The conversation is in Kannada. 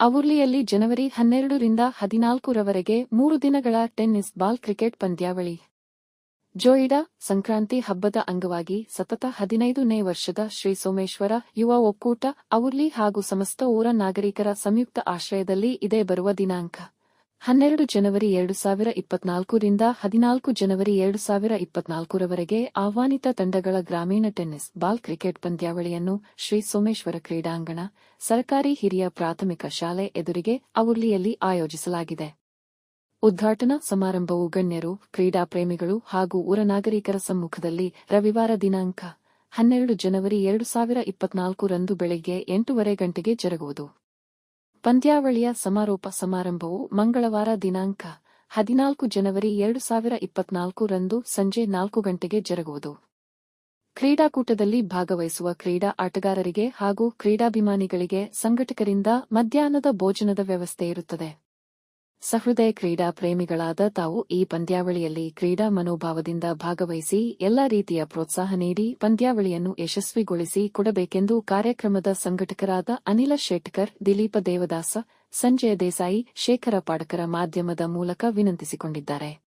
ಅವುರ್ಲಿಯಲ್ಲಿ ಜನವರಿ ಹನ್ನೆರಡರಿಂದ ಹದಿನಾಲ್ಕರವರೆಗೆ ಮೂರು ದಿನಗಳ ಟೆನ್ನಿಸ್ ಬಾಲ್ ಕ್ರಿಕೆಟ್ ಪಂದ್ಯಾವಳಿ. ಜೋಯಿಡಾ ಸಂಕ್ರಾಂತಿ ಹಬ್ಬದ ಅಂಗವಾಗಿ ಸತತ ಹದಿನೈದನೇ ವರ್ಷದ ಶ್ರೀ ಸೋಮೇಶ್ವರ ಯುವ ಒಕ್ಕೂಟ ಅವುರ್ಲಿ ಹಾಗೂ ಸಮಸ್ತ ಊರ ನಾಗರಿಕರ ಸಂಯುಕ್ತ ಆಶ್ರಯದಲ್ಲಿ ಇದೇ ಬರುವ ದಿನಾಂಕ. ಹನ್ನೆರಡು ಜನವರಿ ಎರಡು ಸಾವಿರ ಇಪ್ಪತ್ನಾಲ್ಕರಿಂದ ಹದಿನಾಲ್ಕು ಜನವರಿ ಎರಡು ಸಾವಿರ ಇಪ್ಪತ್ನಾಲ್ಕರವರೆಗೆ ಆಹ್ವಾನಿತ ತಂಡಗಳ ಗ್ರಾಮೀಣ ಟೆನ್ನಿಸ್ ಬಾಲ್ ಕ್ರಿಕೆಟ್ ಪಂದ್ಯಾವಳಿಯನ್ನು ಶ್ರೀ ಸೋಮೇಶ್ವರ ಕ್ರೀಡಾಂಗಣ, ಸರ್ಕಾರಿ ಹಿರಿಯ ಪ್ರಾಥಮಿಕ ಶಾಲೆ ಎದುರಿಗೆ ಅವುರ್ಲಿಯಲ್ಲಿ ಆಯೋಜಿಸಲಾಗಿದೆ. ಉದ್ಘಾಟನಾ ಸಮಾರಂಭವು ಗಣ್ಯರು ಕ್ರೀಡಾಪ್ರೇಮಿಗಳು ಹಾಗೂ ಊರ ನಾಗರಿಕರ ಸಮ್ಮುಖದಲ್ಲಿ ರವಿವಾರ ದಿನಾಂಕ ಹನ್ನೆರಡು ಜನವರಿ ಎರಡು ಸಾವಿರ ಇಪ್ಪತ್ನಾಲ್ಕು ರಂದು ಬೆಳಗ್ಗೆ ಎಂಟೂವರೆ ಗಂಟೆಗೆ ಜರುಗುವುದು. ಪಂದ್ಯಾವಳಿಯ ಸಮಾರೋಪ ಸಮಾರಂಭವು ಮಂಗಳವಾರ ದಿನಾಂಕ ಹದಿನಾಲ್ಕು ಜನವರಿ ಎರಡು ಸಾವಿರ ಇಪ್ಪತ್ನಾಲ್ಕು ರಂದು ಸಂಜೆ ನಾಲ್ಕು ಗಂಟೆಗೆ ಜರುಗುವುದು. ಕ್ರೀಡಾಕೂಟದಲ್ಲಿ ಭಾಗವಹಿಸುವ ಕ್ರೀಡಾ ಆಟಗಾರರಿಗೆ ಹಾಗೂ ಕ್ರೀಡಾಭಿಮಾನಿಗಳಿಗೆ ಸಂಘಟಕರಿಂದ ಮಧ್ಯಾಹ್ನದ ಭೋಜನದ ವ್ಯವಸ್ಥೆ ಇರುತ್ತದೆ. ಸಹೃದಯ ಕ್ರೀಡಾ ಪ್ರೇಮಿಗಳಾದ ತಾವು ಈ ಪಂದ್ಯಾವಳಿಯಲ್ಲಿ ಕ್ರೀಡಾ ಮನೋಭಾವದಿಂದ ಭಾಗವಹಿಸಿ ಎಲ್ಲಾ ರೀತಿಯ ಪ್ರೋತ್ಸಾಹ ನೀಡಿ ಪಂದ್ಯಾವಳಿಯನ್ನು ಯಶಸ್ವಿಗೊಳಿಸಿ ಕೊಡಬೇಕೆಂದು ಕಾರ್ಯಕ್ರಮದ ಸಂಘಟಕರಾದ ಅನಿಲ ಶೆಟ್ಕರ್, ದಿಲೀಪ ದೇವದಾಸ, ಸಂಜಯ ದೇಸಾಯಿ, ಶೇಖರ ಪಾಡಕರ ಮಾಧ್ಯಮದ ಮೂಲಕ ವಿನಂತಿಸಿಕೊಂಡಿದ್ದಾರೆ.